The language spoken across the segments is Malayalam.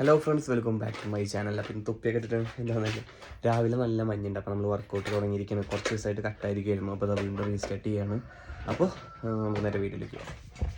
Hello friends welcome back to my channel അപ്പം തൊപ്പിയൊക്കെ ഇട്ടിട്ട് എന്താണെന്ന് രാവിലെ നല്ല മഞ്ഞുണ്ട്. അപ്പോൾ നമ്മൾ വർക്കൗട്ട് തുടങ്ങിയിരിക്കുന്നത് കുറച്ച് ദിവസമായിട്ട് കട്ടായിരിക്കുമായിരുന്നു അപ്പോൾ അത് വീണ്ടും റീസ്റ്റാർട്ട് ചെയ്യാണ്. അപ്പോൾ നമുക്ക് നേരെ വീട്ടിലേക്ക് പോകാം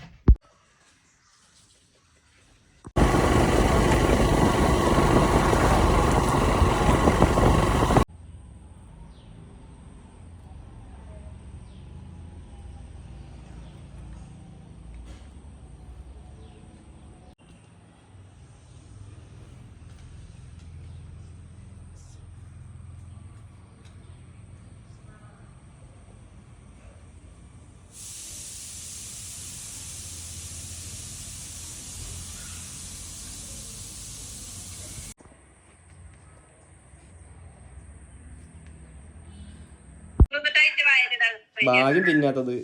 ഭാഗ്യം തിന്നാത്തത്.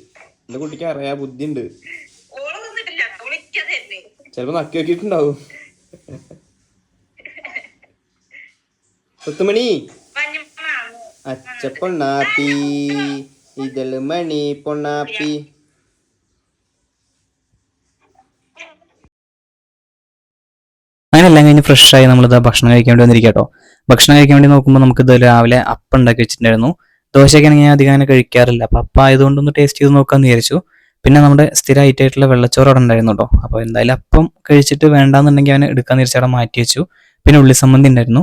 എന്റെ കുട്ടിക്ക് അറിയാ ബുദ്ധി ഉണ്ട് ചെലപ്പോ നക്കി നോക്കിട്ടുണ്ടാവും പത്തുമണി അച്ചപ്പൊണ്ണാപ്പി ഇതൽ മണി പൊണ്ണാപ്പി. അങ്ങനെ എല്ലാം കഴിഞ്ഞ് ഫ്രഷായി നമ്മളിത് ഭക്ഷണം കഴിക്കാൻ വേണ്ടി വന്നിരിക്കാം കേട്ടോ ഭക്ഷണം കഴിക്കാൻ വേണ്ടി നോക്കുമ്പോൾ നമുക്ക് ഇത് രാവിലെ അപ്പം ഉണ്ടാക്കി വെച്ചിട്ടുണ്ടായിരുന്നു. ദോശയൊക്കെ ആണെങ്കിൽ ഞാൻ അധികം അങ്ങനെ കഴിക്കാറില്ല. അപ്പം അപ്പം ആയതുകൊണ്ടൊന്ന് ടേസ്റ്റ് ചെയ്ത് നോക്കാമെന്ന് വിചാരിച്ചു. പിന്നെ നമ്മുടെ സ്ഥിരമായിട്ടുള്ള വെള്ളച്ചോറ് അവിടെ ഉണ്ടായിരുന്നു കേട്ടോ അപ്പോൾ എന്തായാലും അപ്പം കഴിച്ചിട്ട് വേണ്ടാന്നുണ്ടെങ്കിൽ അവനെ എടുക്കാൻ വിചാരിച്ച് അവിടെ മാറ്റി വെച്ചു. പിന്നെ ഉള്ളി സമ്മന്തി ഉണ്ടായിരുന്നു.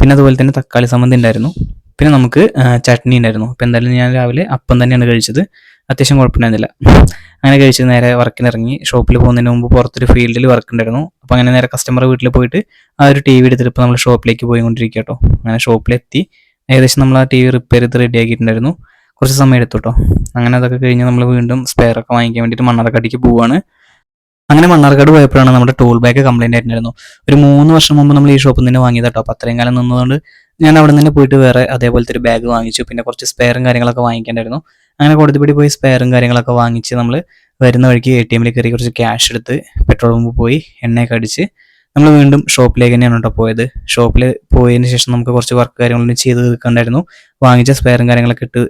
പിന്നെ അതുപോലെ തന്നെ തക്കാളി സമ്മന്തി ഉണ്ടായിരുന്നു. പിന്നെ നമുക്ക് ചട്നി ഉണ്ടായിരുന്നു. അപ്പോൾ എന്തായാലും ഞാൻ രാവിലെ അപ്പം തന്നെയാണ് കഴിച്ചത്. അത്യാവശ്യം കുഴപ്പമുണ്ടായിരുന്നില്ല. അങ്ങനെ കഴിച്ച് നേരെ വർക്കിനിറങ്ങി ഷോപ്പിൽ പോകുന്നതിന് മുമ്പ് പുറത്തൊരു ഫീൽഡിൽ വർക്ക് ഉണ്ടായിരുന്നു. അപ്പോൾ അങ്ങനെ നേരെ കസ്റ്റമർ വീട്ടിൽ പോയിട്ട് ആ ഒരു ടി വി എടുത്തിട്ട് ഇപ്പോൾ നമ്മൾ ഷോപ്പിലേക്ക് പോയിക്കൊണ്ടിരിക്കുക കേട്ടോ അങ്ങനെ ഷോപ്പിലെത്തി ഏകദേശം നമ്മൾ ആ ടി വി റിപ്പയർ ചെയ്ത് റെഡി ആക്കിയിട്ടുണ്ടായിരുന്നു. കുറച്ച് സമയം എടുത്തു കേട്ടോ അങ്ങനെ അതൊക്കെ കഴിഞ്ഞ് നമ്മൾ വീണ്ടും സ്പെയർ ഒക്കെ വാങ്ങിക്കാൻ വേണ്ടിയിട്ട് മണ്ണാർക്കാടിക്ക് പോവാണ്. അങ്ങനെ മണ്ണാർക്കാട് പോയപ്പോഴാണ് നമ്മുടെ ടൂൾ ബാഗ് കംപ്ലൈന്റ് ആയിട്ടുണ്ടായിരുന്നു. ഒരു മൂന്ന് വർഷം മുമ്പ് നമ്മൾ ഈ ഷോപ്പിൽ നിന്ന് വാങ്ങിയത് കേട്ടോ അപ്പോൾ അത്രയും കാലം നിന്നതുകൊണ്ട് ഞാൻ അവിടെ നിന്ന് പോയിട്ട് വേറെ അതേപോലത്തെ ഒരു ബാഗ് വാങ്ങിച്ചു. പിന്നെ കുറച്ച് സ്പെയറും കാര്യങ്ങളൊക്കെ വാങ്ങിക്കേണ്ടായിരുന്നു അങ്ങനെ കൊടുത്തിപ്പടി പോയി സ്പെയറും കാര്യങ്ങളൊക്കെ വാങ്ങിച്ച് നമ്മൾ വരുന്ന വഴിക്ക് എ ടി എമ്മിൽ കയറി കുറച്ച് ക്യാഷ് എടുത്ത് പെട്രോൾ പമ്പ് പോയി എണ്ണയൊക്കെ അടിച്ച് നമ്മൾ വീണ്ടും ഷോപ്പിലേക്ക് തന്നെയാണ് കേട്ടോ പോയത്. ഷോപ്പിൽ പോയതിന് ശേഷം നമുക്ക് കുറച്ച് വർക്ക് കാര്യങ്ങളൊന്നും ചെയ്ത് തീർക്കണ്ടായിരുന്നു. വാങ്ങിച്ച സ്പെയറും കാര്യങ്ങളൊക്കെ ഇട്ട്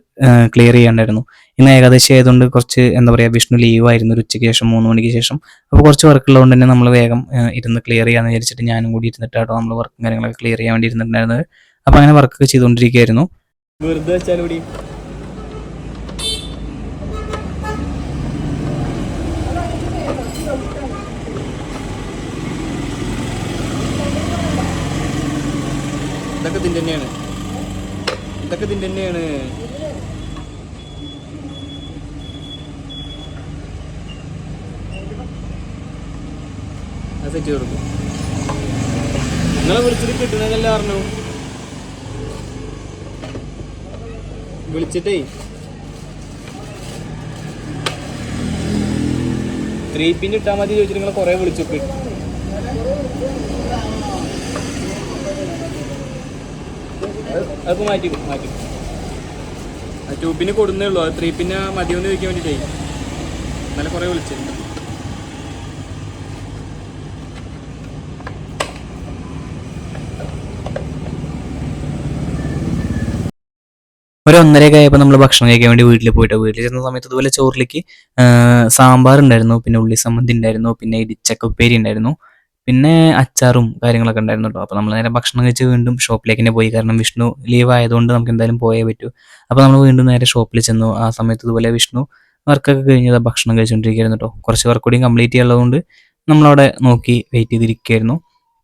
ക്ലിയർ ചെയ്യണ്ടായിരുന്നു. ഇന്ന് ഏകദേശം ആയതുകൊണ്ട് കുറച്ച് എന്താ പറയുക വിഷ്ണു ലീവ് ആയിരുന്നു ഒരു ഉച്ചയ്ക്ക് ശേഷം മൂന്ന് മണിക്ക് ശേഷം. അപ്പോൾ കുറച്ച് വർക്ക് ഉള്ളതുകൊണ്ട് തന്നെ നമ്മൾ വേഗം ഇരുന്ന് ക്ലിയർ ചെയ്യാമെന്ന് വിചാരിച്ചിട്ട് ഞാനും കൂടി ഇരുന്നിട്ടാട്ടോ നമ്മൾ വർക്കും കാര്യങ്ങളൊക്കെ ക്ലിയർ ചെയ്യാൻ വേണ്ടി ഇരുന്നിട്ടുണ്ടായിരുന്നത്. അപ്പോൾ അങ്ങനെ വർക്ക് ചെയ്തുകൊണ്ടിരിക്കുകയായിരുന്നു. വെറുതെ ഇതൊക്കെ ഇതിന്റെ തന്നെയാണ്. ഇതൊക്കെ ഇതിന്റെ തന്നെയാണ്. സെറ്റ് കൊടുക്കും. നിങ്ങളെ വിളിച്ചിട്ട് കിട്ടണമെന്നല്ല പറഞ്ഞു? വിളിച്ചിട്ടേ. ത്രീ പിൻ ഇട്ടാൽ മതി ചോദിച്ചിട്ട് നിങ്ങൾ കുറേ വിളിച്ചു അതൊക്കെ മാറ്റി മാറ്റി ടൂ കൊടുന്നേ ഉള്ളൂ. അത് ത്രീ പിന്നെ മതിയോന്ന് ചോദിക്കാൻ വേണ്ടിയിട്ടേ ഇന്നലെ കുറേ വിളിച്ചിട്ടുണ്ട് ഒരു ഒന്നരയൊക്കെ ആയപ്പോൾ നമ്മൾ ഭക്ഷണം കഴിക്കാൻ വേണ്ടി വീട്ടിൽ പോയിട്ട് വീട്ടിൽ ചെന്ന സമയത്ത് ഇതുപോലെ ചോറിലേക്ക് സാമ്പാർ ഉണ്ടായിരുന്നു പിന്നെ ഉള്ളി സമ്മന്തി ഉണ്ടായിരുന്നു പിന്നെ ഇടിച്ചക്ക ഉപ്പേരി ഉണ്ടായിരുന്നു. പിന്നെ അച്ചാറും കാര്യങ്ങളൊക്കെ ഉണ്ടായിരുന്നു കേട്ടോ അപ്പോൾ നമ്മൾ നേരെ ഭക്ഷണം കഴിച്ച് വീണ്ടും ഷോപ്പിലേക്ക് തന്നെ പോയി. കാരണം വിഷ്ണു ലീവ് ആയതുകൊണ്ട് നമുക്ക് എന്തായാലും പോയേ പറ്റൂ. അപ്പോൾ നമ്മൾ വീണ്ടും നേരെ ഷോപ്പിൽ ചെന്നു. ആ സമയത്ത് ഇതുപോലെ വിഷ്ണു വർക്കൊക്കെ കഴിഞ്ഞത് ഭക്ഷണം കഴിച്ചുകൊണ്ടിരിക്കുകയായിരുന്നു കേട്ടോ കുറച്ച് വർക്ക് കൂടി കംപ്ലീറ്റ് ചെയ്യാനുള്ളതുകൊണ്ട് നമ്മളവിടെ നോക്കി വെയിറ്റ് ചെയ്തിരിക്കുകയായിരുന്നു.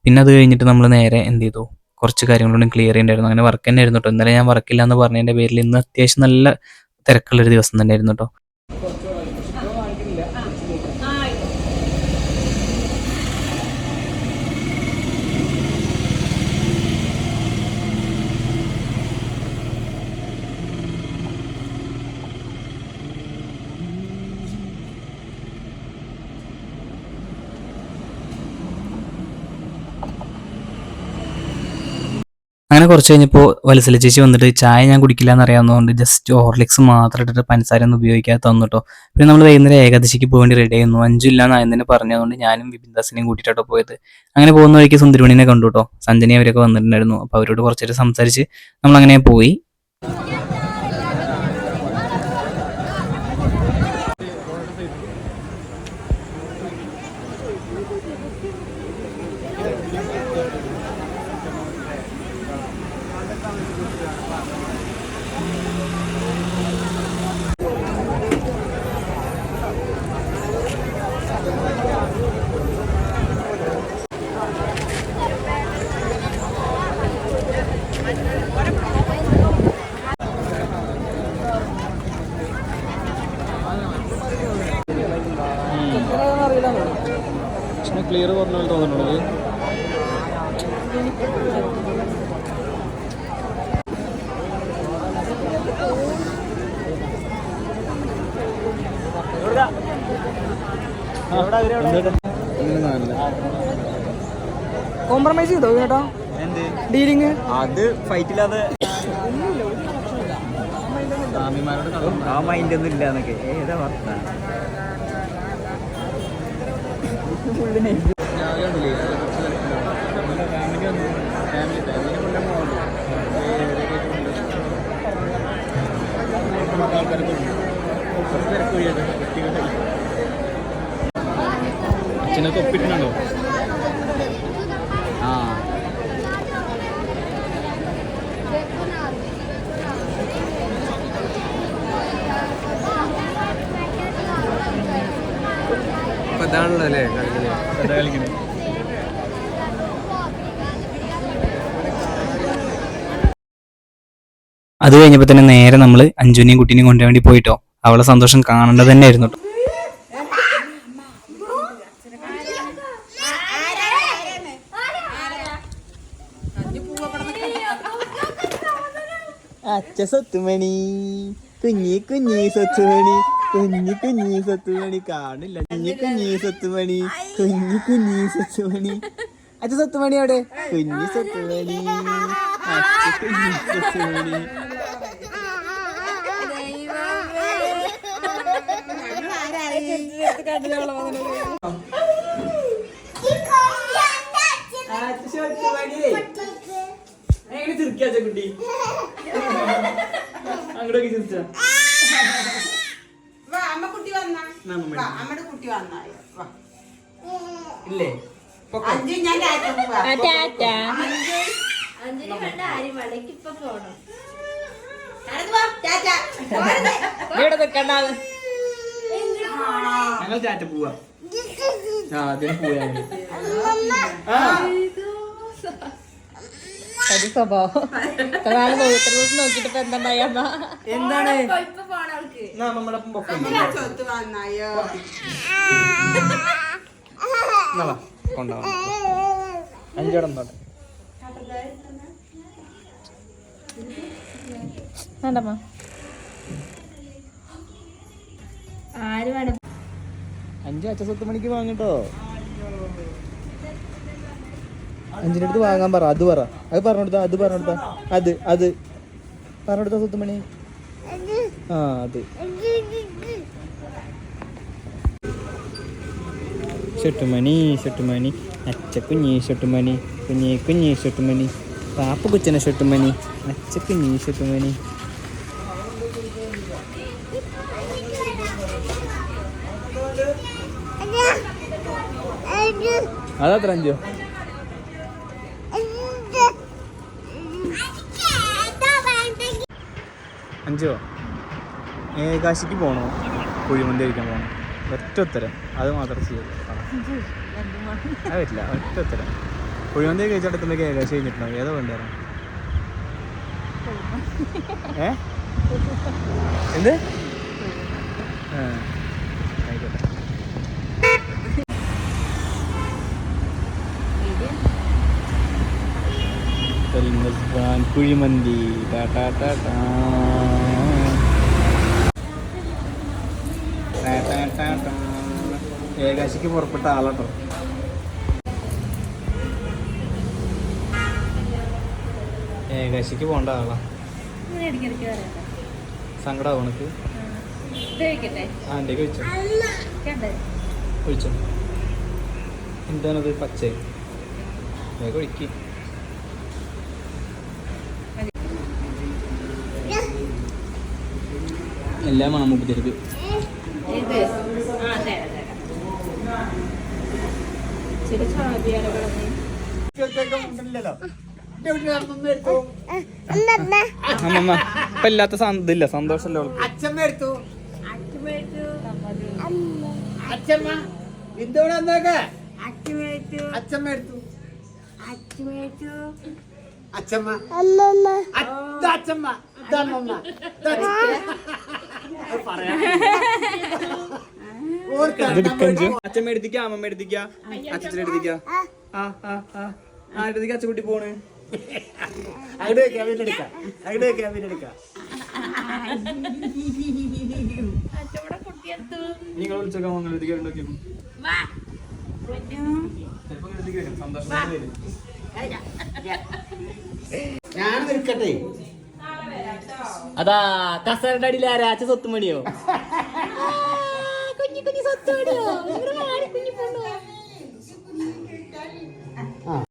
പിന്നെ അത് കഴിഞ്ഞിട്ട് നമ്മൾ നേരെ എന്ത് ചെയ്തു? കുറച്ച് കാര്യങ്ങളോടും ക്ലിയർ ചെയ്യണ്ടായിരുന്നു. അങ്ങനെ വർക്ക് തന്നെ ആയിരുന്നു കേട്ടോ ഇന്നലെ ഞാൻ വർക്കില്ല എന്ന് പറഞ്ഞതിന്റെ പേരിൽ ഇന്ന് അത്യാവശ്യം നല്ല തിരക്കുള്ളൊരു ദിവസം തന്നെ ആയിരുന്നു കേട്ടോ അങ്ങനെ കുറച്ച് കഴിഞ്ഞപ്പോൾ വലസല ചേച്ചി വന്നിട്ട് ചായ ഞാൻ കുടിക്കില്ല എന്ന് അറിയാവുന്നതുകൊണ്ട് ജസ്റ്റ് ഹോർലിക്സ് മാത്രം ഇട്ടിട്ട് പഞ്ചസാര ഒന്നും ഉപയോഗിക്കാതെ തന്നു കേട്ടോ പിന്നെ നമ്മൾ വൈകുന്നേരം ഏകാദശിക്ക് പോകേണ്ടി റെഡി ആയിരുന്നു. അഞ്ചില്ല തന്നെ പറഞ്ഞതുകൊണ്ട് ഞാനും വിപിൻദാസിനെയും കൂട്ടിയിട്ടോ പോയത്. അങ്ങനെ പോകുന്ന വഴിക്ക് സുന്ദരമണിനെ കണ്ടു കേട്ടോ സഞ്ജനി അവരൊക്കെ വന്നിട്ടുണ്ടായിരുന്നു. അപ്പോൾ അവരോട് കുറച്ചേരം സംസാരിച്ച് നമ്മളങ്ങനെ പോയി. കോംപ്രമൈസ് ചെയ്തോ കേട്ടോ? ഡീലിങ് അത് ഫൈറ്റില്ലാതെ ആ മൈൻഡ് ഒന്നും ഇല്ല എന്നൊക്കെ. ഏതാ വർത്താനം? അച്ഛനെ തൊപ്പിട്ടുണ്ടോ ആ. അല്ലേ കളിക്കുന്നത് അത് കഴിഞ്ഞപ്പോൾ തന്നെ നേരെ നമ്മൾ അഞ്ജുനെയും കുട്ടീനെയും കൊണ്ടുവേണ്ടി വേണ്ടി പോയിട്ടോ. അവളെ സന്തോഷം കാണേണ്ടത് തന്നെ ആയിരുന്നു കേട്ടോ അച്ഛ സ്വത്തുമണി. കുഞ്ഞി കുഞ്ഞി സ്വത്തുമണി. കുഞ്ഞി കുഞ്ഞി സ്വത്തുമണി. കാണില്ല. കുഞ്ഞി കുഞ്ഞി സ്വത്തുമണി. കുഞ്ഞി കുഞ്ഞി സ്വത്തുമണി. അച്ഛ സ്വത്തുമണി അവിടെ? കുഞ്ഞി സ്വത്തുമണി. അച്ഛ കുഞ്ഞി സ്വത്തുമണി. എങ്ങനെ ചിരിക്കാച്ച കുട്ടി അങ്ങോട്ടൊക്കെ ചിരിച്ച വാ അമ്മ കുട്ടി വന്നാ. വാ അമ്മയുടെ കുട്ടി വന്നാ. വാ. ഇല്ലേ? അഞ്ചു ഞാൻ ടാറ്റ പോവാ. അഞ്ജലി കണ്ട ആരും മടക്കി ഇപ്പൊ പോണം. നടന്നു വാ, ടാറ്റ. പോരുന്നേ. ഞങ്ങൾ ചാറ്റ പോവാ. ആ അതിന് പോയാ ആ. എന്താണ്? ഇപ്പൊ പോണ അവൾക്ക് എന്നാ നമ്മുടെ ഒപ്പം പൊക്കം. അമ്മ സ്വത്ത് വന്നായോ കൊണ്ടുപോകാം അഞ്ചോടം തോട്ടെ. ആര് വേണം? അഞ്ച് മണിക്ക് വാങ്ങട്ടോ അഞ്ചിന്റെ അടുത്ത് വാങ്ങാൻ പറ. അത് പറ. അത് പറഞ്ഞെടുത്താ അത് പറഞ്ഞെടുത്താ അത് അത്. പറഞ്ഞെടുത്താ സുത്തുമണി? മണി ആ അത്. ഷെട്ടുമണി ഷെട്ടുമണി അച്ച കുഞ്ഞി ഷെട്ടുമണി കുഞ്ഞി കുഞ്ഞി ഷെട്ടുമണി പാപ്പ കുച്ചനെ ഷെട്ടുമണി അച്ച കുഞ്ഞി ഷെട്ടുമണി അതത്ര അഞ്ചോ? അഞ്ചോ? ഏകാശിക്ക് പോണോ? കുഴിമന്തി കഴിക്കാൻ പോണോ? ഒറ്റ ഉത്തരം അത് മാത്രം ചെയ്യും. അത് പറ്റില്ല. ഒറ്റ ഉത്തരം കുഴിമന്തി കഴിച്ചെടുക്കുമ്പോഴേക്ക് ഏകാശി കഴിഞ്ഞിട്ടുണ്ടാവും. ഏതോ വേണ്ടേരം ഏ? എന്ത്? ആ. കുഴിമന്തി ടാ ടാ ടാ. ഏകാശിക്ക് പുറപ്പെട്ട ആളാട്ടോ. ഏകാശിക്ക് പോണ്ട ആളാ. സങ്കടാ ഉണക്ക് ആ. എന്റെ കഴിച്ചോ കഴിച്ചോ എന്താണത് പച്ചേ വേഗം ഒഴിക്ക്. എല്ലാം വേണം അമ്മമ്മ ഇപ്പൊ ഇല്ലാത്ത ഇതില്ല സന്തോഷമല്ലോ അവൾക്ക് അച്ഛമ്മ എടുത്തു. അച്ഛമ്മ എന്തോടെ വന്നേക്കെ അച്ഛമ്മ എടുത്തു. അച്ഛമ്മ അച്ഛമ്മ അച്ഛ അച്ഛമ്മ. അച്ഛമ്മ അമ്മമ്മ എടുത്തിക്ക ആ ആ ആ. ആരുടെ അച്ചുകുട്ടി പോണ്. എടുക്കാം. എടുക്കാം. നിങ്ങൾ വിളിച്ചോക്കാം മംഗളൂർക്ക് ഉണ്ടോക്കി ഞാൻ നിൽക്കട്ടെ അതാ കസേരയുടെ അടിയിൽ ആരാച്ച സ്വത്തുമണിയോ കുഞ്ഞു കുഞ്ഞു സ്വത്തുമണിയോ